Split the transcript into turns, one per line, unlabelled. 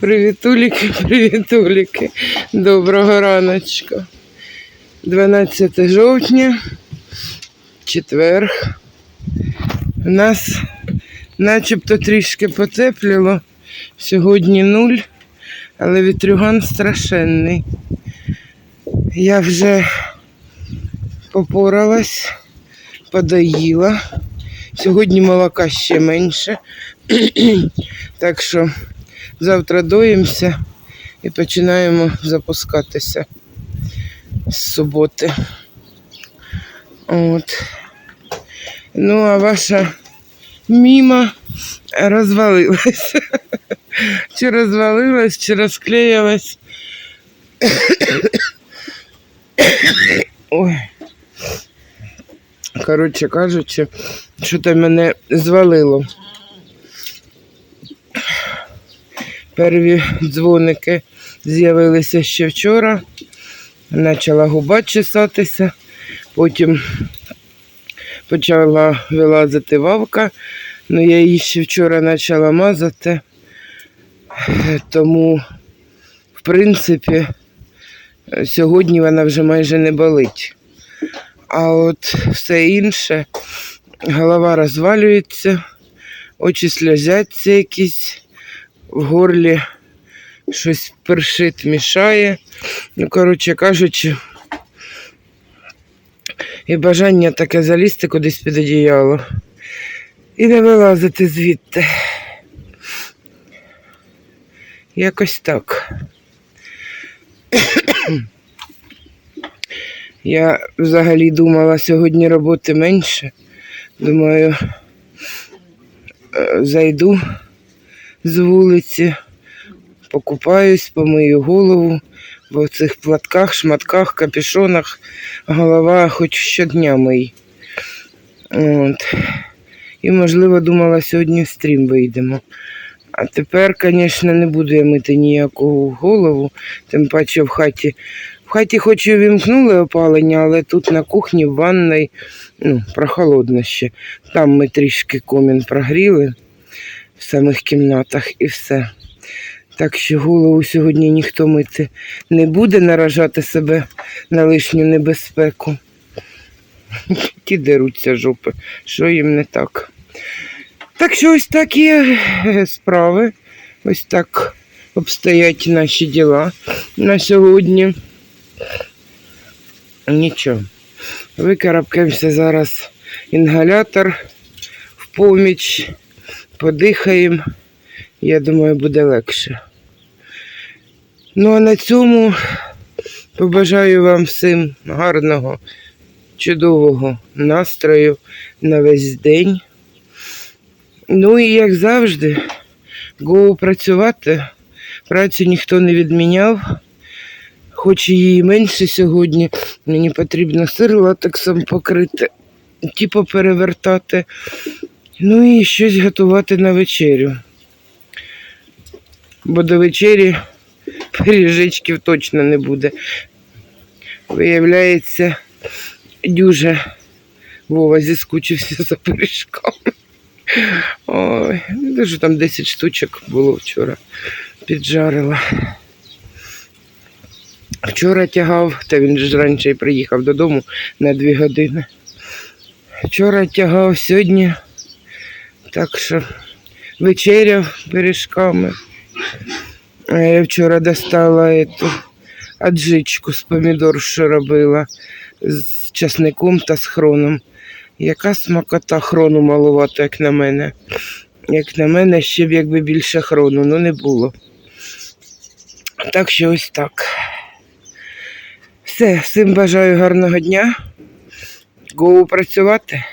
Привітуліки, привітуліки. Доброго раночка. 12 жовтня, четверг. Нас начебто трішки потепліло. Сьогодні нуль, але вітрюган страшенний. Я вже попоралась, подоїла. Сьогодні молока ще менше. так що завтра доїмося і починаємо запускатися з суботи. От. Ну, а ваша міма розвалилась. Чи розвалилась, чи розклеїлась. Ой. Коротше кажучи, що то мене звалило. Перві дзвоники з'явилися ще вчора. Почала губа чесатися, потім почала вилазити вавка, але я її ще вчора почала мазати, тому, в принципі, сьогодні вона вже майже не болить. А от все інше, голова розвалюється, очі сльозяться якісь, в горлі щось першить, мішає. Ну, коротше кажучи, і бажання таке залізти кудись під одіяло. І не вилазити звідти. Якось так. Я взагалі думала сьогодні роботи менше. Думаю, е, зайду з вулиці, покупаюсь, помию голову, в цих платках, шматках, капюшонах голова хоч щодня мий. От. І, можливо, думала, сьогодні в стрім вийдемо. А тепер, звісно, не буду я мити ніяку голову, тим паче в хаті. В хаті хоч і вімкнули опалення, але тут на кухні, в ванній, ну, прохолодно ще. Там ми трішки комін прогріли в самих кімнатах і все. Так що голову сьогодні ніхто мити не буде наражати себе на лишню небезпеку. Ті деруться жопи, що їм не так. Так що ось такі е, справи. Ось так обстоять наші діла на сьогодні. Нічого. Викарабкаємося зараз інгалятор в поміч, подихаємо. Я думаю, буде легше. Ну а на цьому побажаю вам всім гарного, чудового настрою на весь день. Ну і як завжди, го працювати. Працю ніхто не відміняв. Хоч її менше сьогодні, мені потрібно сир латексом покрити, типу перевертати. Ну і щось готувати на вечерю. Бо до вечері пиріжечків точно не буде. Виявляється, дуже Вова зіскучився за пиріжками. Ой, дуже там 10 штучок було вчора. Піджарила. Вчора тягав, та він ж раніше й приїхав додому на 2 години. Вчора тягав сьогодні, так що вечеряв пиріжками. А я вчора достала эту аджичку з помідор, що робила з часником та з хроном. Яка смакота хрону малувато, як на мене. Як на мене, ще б якби більше хрону, ну не було. Так що ось так. Все, всім бажаю гарного дня. Гоу працювати.